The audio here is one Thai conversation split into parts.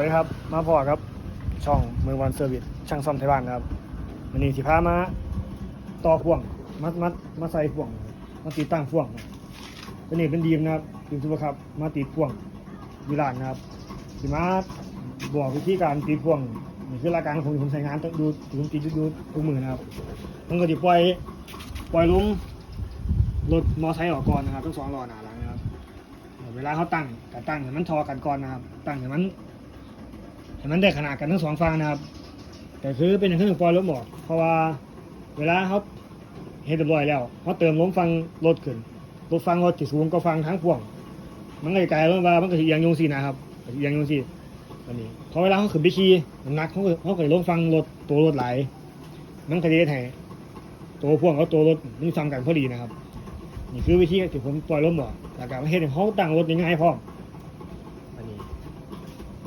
วัสดีครับ มาพอครับ ช่องมือวันเซอร์วิสช่างซ่อมไทยบ้านครับวันนี้สิพามาต่อพ่วงมามามาใส่พ่วง มาติดตั้งพ่วงตัวนี้เป็นดีมนะครับดีมซุปเปอร์ครับ มาติดพ่วงวิลานนะครับสิมาบอกวิธีการติดพ่วงนี่คือรายการของผมใช้งานต้องดูผมติดดูทุกมือนะครับมันก็จะปล่อยปล่อยลงรถมอไซค์ออกก่อนนะครับทั้งสองล้อหน้าหลังนะครับเวลาเขาตั้งก็ตั้งให้มันทอกันก่อนนะครับ ตั้งให้มัน ให้มันได้ขนาดกันทั้งสองฝั่งนะครับแต่คือเป็นอย่างที่หนึ่งปล่อยลมออก เพราะว่าเวลาเขาเฮ็ดเรียบร้อยแล้วเขาเติมลมฟังรถขึ้นรถฟังรถที่สูงก็ฟังทั้งพวง มันก็จะกลายเป็นว่ามันก็เอียงยงสีนะครับก็สิเอียงยงสีอันนี้พอเวลาเขาขึ้นไปขี่น้ำหนักเขาเขาเก็ลมฟังรถตัวรถไหลายมันก็จะเฮ็ดให้ตัวพ่วงกับตัวรถมันฟังกันพอดีนะครับ นี่คือวิธีที่ผมปล่อยลมออกแล้วก็เฮ็ดให้เขาตั้งรถง่ายๆพร้อม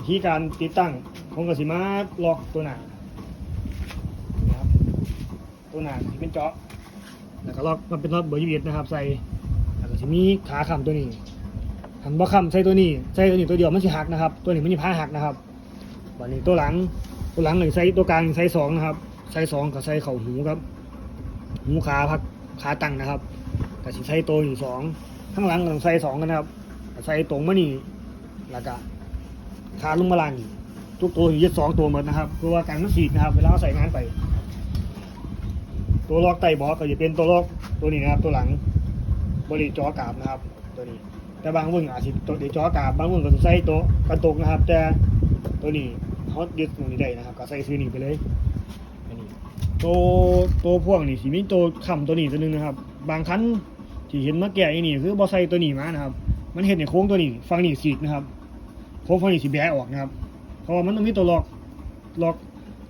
วิธีการติดตั้งผมก็สิมาล็อกตัวหนานะครับตัวหนาที่เป็นเจาะแล้วก็ล็อกมันเป็นน็อตเบอร์ยี่สิบนะครับ ใส่แล้วก็สิมีขาค้ำตัวนี้หันบ่ค้ำใส่ตัวนี้ใส่ตัวนี้ตัวเดียวมันสิหักนะครับ ตัวนี้มันสิพาหักนะครับวันนี้ตัวหลังตัวหลังหนึ่งใส่ตัวกลางใส่สองนะครับใส่สองกับใส่เข่าหูครับหูขาพักขาตั้งนะครับก็สิใช้ตัวอยู่งสองข้างหลังต้องใส่สองกันนะครับใส่ตรงมานี่แล้วก็ ขาลงมาลางอีกทุกตัวอยู่ยึดสองตัวหมดนะครับเพื่อว่าการมันสีกนะครับ เวลาใส่งานไป ตัวล็อกไตบอกก็จะเป็นตัวล็อกตัวนี้นะครับ ตัวหลังบริจอกาบนะครับ ตัวนี้ แต่บางวงอาจจะตัวเดียวจอกาบบางวงก็ใส่ตัวกระตุกนะครับ แต่ตัวนี้เขายึดตรงนี้ได้นะครับ ก็ใส่ซื้อนี้ไปเลยอันนี้ตัวตัวพ่วกนี่สิมีตัวคำตัวนี้ตัวหนึงนะครับ บางครั้งที่เห็นมาแก่อีนี่คือบอใส่ตัวนี้มานะครับ มันเห็นในโค้งตัวนี้ฟังนี่สีกนะครับ โค้ฟังนี่สีแบะออกนะครับ เพราะว่ามันต้องมีตัวล็อกล็อก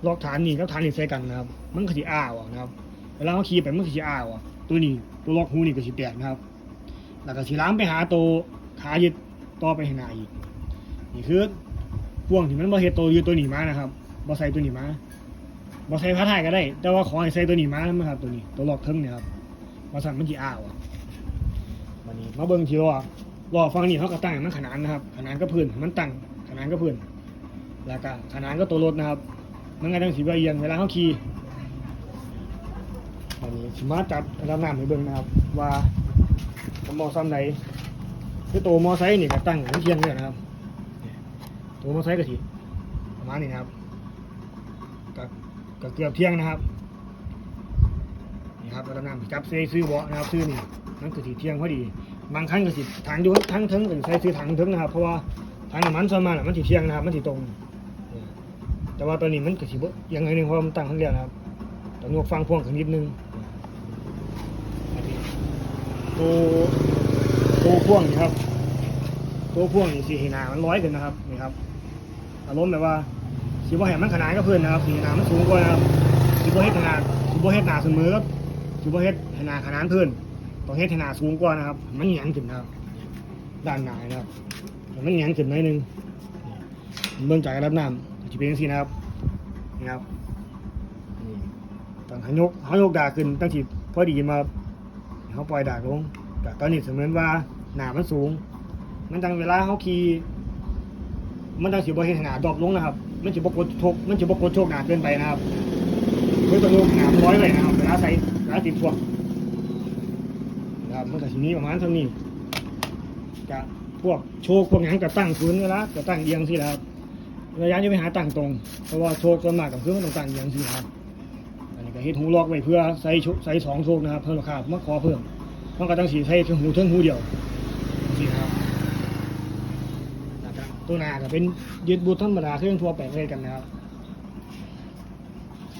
ล็อกฐานนี่กับฐานนี่ใส่กันนะครับ มันก็สิอ้าออกนะครับเวลาเขาขี่ไปมันก็สิอ้าออกตัวนี้ตัวล็อกหูนี่ก็สิแตกนะครับ แล้วก็สิล้างไปหาตัวขายึดต่อไปให้หน้าอีกนี่คือพ่วงที่มันบ่เฮ็ดตัวยึดตัวนี้มานะครับบ่ใส่ตัวนี้มาบอใส่ผ้าไทยก็ได้ แต่ว่าขอให้ใส่ตัวนี้มานะครับ ตัวนี้ตัวล็อกเทิงเนี่ยครับมาสั่นมันจีอ้าวอะวันนี้มาเบิ้งทีล้อ ล้อฟังนี่เขาก็ตั้งมันขนานนะครับ ขนานก็พื้นมันตั้งขนานก็พื้นแล้วก็ขนานก็ตัวรถนะครับมันก็ต้องสีบเอียงเวลาเขาขี่วันนี้สมาจับรับน้ำให้เบิ้งนะครับ ว่ามอซ้ำใดคือตัวมอไซค์นี่ก็ตั้งให้เทียงเลยนะครับ ตัวมอไซค์ก็สิประมาณนี้นะครับก็ก็เกือบเที่ยงนะครับนี่ครับแล้วน้ำจับเซซื้อเบาะนะครับซื้อนี่นั่นคือสีเที่ยงพอดี บางครั้งก็สิถังอยู่ทั้งเทิงก็สิใช้ซื้อถังเทิงนะครับ เพราะว่าถังน้ำมันส่วนมากน่ะมันสีเที่ยงนะครับ มันสีตรง แต่ว่าตัวนี้มันก็สิบ่ยังไงหนึ่งเพราะมันตั้งข้างเรียนนะครับต้องยกฟังพ่วงขึ้นนิดนึงตัวตัวพ่วงนี่ครับ ตัวพ่วงนี่สีหนามันร้อยขึ้นนะครับนี่ครับอารมณ์แบบว่าสิบ่เห็นมันขนาดก็เพื่อนนะครับสีหนามันสูงกว่านะครับสิบ่เฮ็ดขนาดสิบ่เฮ็ดหนาเสมอครับสิบ่เฮ็ดให้หนาขนาดเพื่อน ต้องเฮ็ดให้หนาสูงกว่านะครับ มันแหงขึ้นนะครับ ด้านหนานะครับ มันแหงขึ้นหน่อยหนึงเบื้องจากรับน้ำจะเป็นจังซี่นะครับนี่ครับนี่ต้องให้ยกเขายกดากขึ้นตั้งที่พอดีมาเขาปล่อยดากลงแต่ตอนนี้เสมือนว่าหนามันสูง มันจังเวลาเขาขี่มันต้งสิบเฮ็ดให้หนาดรอปลงนะครับมันสิบ่กดโชกมันสิบ่กดโชกหนาเกินไปนะครับเพื่อต้องลงหนาร้อยเลยนะครับเวลาใส่เวลาติดพวก ครับมันก็สิมีประมาณเท่านี้กะพวกโชคพวกหยังก็ตั้งศูนย์เวลาก็ตั้งเอียงสินะครับระยะจะไปหาตั้งตรงเพราะว่าโชคส่วนมากกับเพื่องมันต้องตั้งเอียงสิครับอันนี้ก็เฮ็ดหูล็อกไว้เพื่อใส่โชใส่สองโชคนะครับเพิ่มราคามาขอเพิ่มมันก็ต้องสีใส่เทิงหูเทิงหูเดียวสินะครับนะครับตัวหนาก็เป็นยึดบูทธรรมดาเครื่องทั่วไปเลยกันนะครับ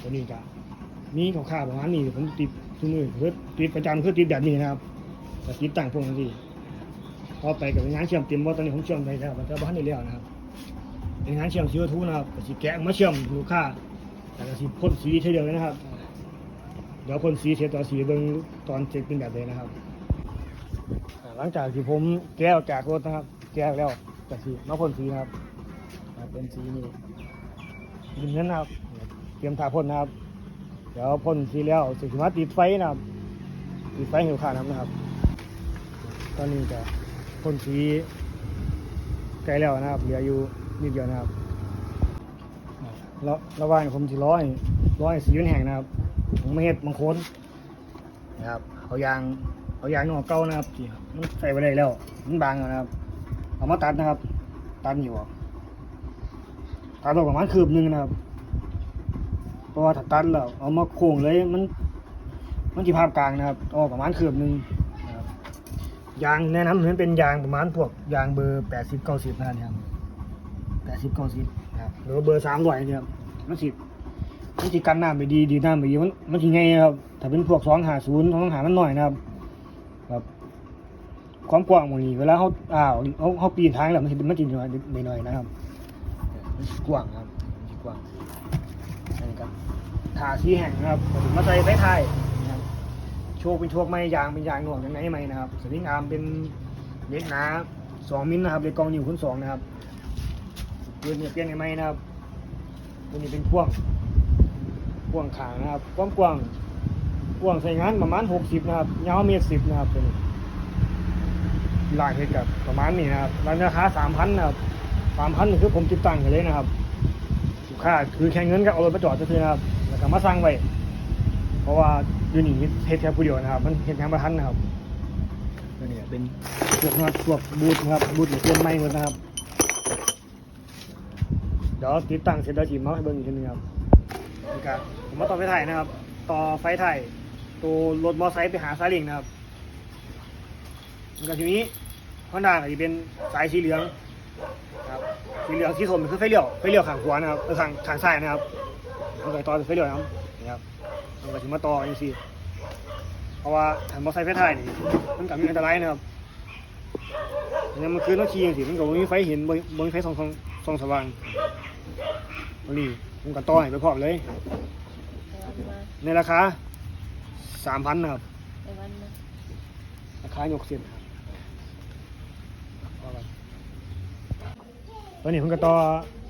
ตัวนี้ก็มีของข้าวประมาณนี้ผมติดทุกมือเพื่อติดประจำเพื่อติดแบบนี้นะครับ ก็ติดตั้งพวกนั้นสิต่อไปกับงานเชื่อมเต็มว่าตอนนี้ผมเชื่อมไปแล้วมันจะบ้านได้แล้วนะครับเป็นงานเชื่อมซีโอทูนะครับก็สิแกะมาเชื่อมลูกค้าแต่ก็สิพ่นสีเฉยเดียวนะครับ เดี๋ยวพ่นสีเสร็จตอสีเบิ่งตอนเสร็จเป็นแบบเลยนะครับ หลังจากที่ผมแก้ออกจากรถนะครับ แก้แล้วจากสีมาพ่นสีนะครับเป็นสีนี่ดินนั้นนะครับเตรียมทาพ่นนะครับ เดี๋ยวพ่นสีแล้วสิมาติดไฟนะครับติดไฟเหี่ยวขาดนะครับ ตอนนี้จะพ่นสีใกลแล้วนะครับ เหลืออยู่นิดเดียวนะครับแล้วระหว่างผมสิร้อยร้อยสีมันแห้งนะครับผมไม่เฮ็ดบางคนนะครับเอายางเอายางนอกเก่านะครับที่มันใส่ไปเลยแล้วมันบางแล้วนะครับ เอามาตัดนะครับ ตัดอยู่ตัดออกประมาณคืบหนึงนะครับเพราะว่าถ้าตัดแล้วเอามาโค้งเลยมัน มันจีภาพกลางนะครับออกประมาณคืบหนึง ยางแนะนำให้เป็นยางประมาณพวกยางเบอร์แปดสิบเก้าสิบนะครับแปดสิบเก้าสิบนะครับหรือเบอร์สามร้อยเนี่ยมันสิมันสิกันน้ำไปดีดีน้ำไปดีมันมันสิไงครับถ้าเป็นพวกสองหาศูนย์สองหามันหน่อยนะครับแบบความกว้างมดนี้เวลาเขาอ้าวเขาเขาปีนทางแล้วมันสิมันจิหน่อยหน่อยนะครับมันสิกว้างครับมันสิกว้างนนี้ครับขาสีแห่งนะครับผมมาใส่ไฟไทย ชคเป็นโชคไม้ยางเป็นยางหน่วงอย่างไหนไหมนะครับสวิงอาร์มเป็นเล็กหนาสองมิลนะครับเล็กกองนิ้วคูณสองนะครับเปลี่ยนเนี่ยเปลี่ยนไงไหมนะครับตัวนี้เป็นพ่วงพ่วงขางนะครับความกว้างกว้างใส่งานประมาณหกสิบนะครับยาวเมตรสิบนะครับตัวนี้ลายเฮ็ดกับประมาณนี้นะครับราคาสามพันนะครับสามพันคือผมติดตั้งให้เลยนะครับลูกค้าคือแค่เงินก็เอารถมาจอดซื้อนะครับแล้วก็มาสั่งไว้เพราะว่า อยู่นี่เฮ็ดแค่ผู้เดียวนะครับ มันเฮ็ดงานประทันนะครับตัวนี้เป็นพวกน็อตพวกบูทนะครับบูทหรือเปลี่ยนไม้หมดนะครับเดี๋ยวติดตั้งเสร็จแล้วจีมาให้เบิ่งอีกทีนึงครับนี่ครับผมมาต่อไฟไทยนะครับ ต่อไฟไทยตัวรถมอเตอร์ไซค์ไปหาซาเลิงนะครับแล้วก็ทีนี้ข้างหน้าก็จะเป็นสายสีเหลืองครับสีเหลืองสีส้มคือไฟเลี้ยวไฟเลี้ยวข้างขวานะครับเออข้างข้างซ้ายนะครับมันก็ต่อเป็นไฟเลี้ยวนะครับนี่ครับ มันก็ถึงมาต่ออย่างนี้เพราะว่าถ้ามอเตอร์ไซค์ไฟไทยนี่มันก็มีอันตรายนะครับเนี่ยมันคือน้องขี่อย่างสิมันก็บ่มีไฟเห็นบ่บ่มีไฟส่องส่องสองสว่างวันนี้ผมก็ต่อให้ไปพร้อมเลยในราคาสามพันนะครับราคายกเส้นครับตอนนี้ผมก็ต่อ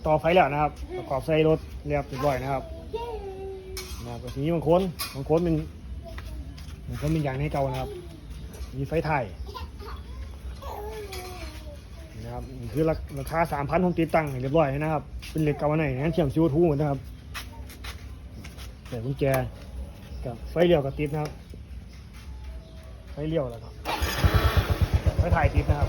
ต่อไฟแล้วนะครับประกอบใส่รถเรียบร้อยนะครับ นะครับก็ทีนี้บางคนบางคนเป็นบางคนเป็นอย่างในเก่านะครับ มีไฟไทยนะครับนี่คือราราคาสามพันผมติดตั้งเรียบร้อยนะครับ เป็นเหล็กเก่าอันไหนงั้นเชื่อมซิวทูหมดนะครับใส่กุญแจกับไฟเลี้ยวกับติดนะครับ ไฟเลี้ยวแล้วครับไฟถ่ายติดนะครับ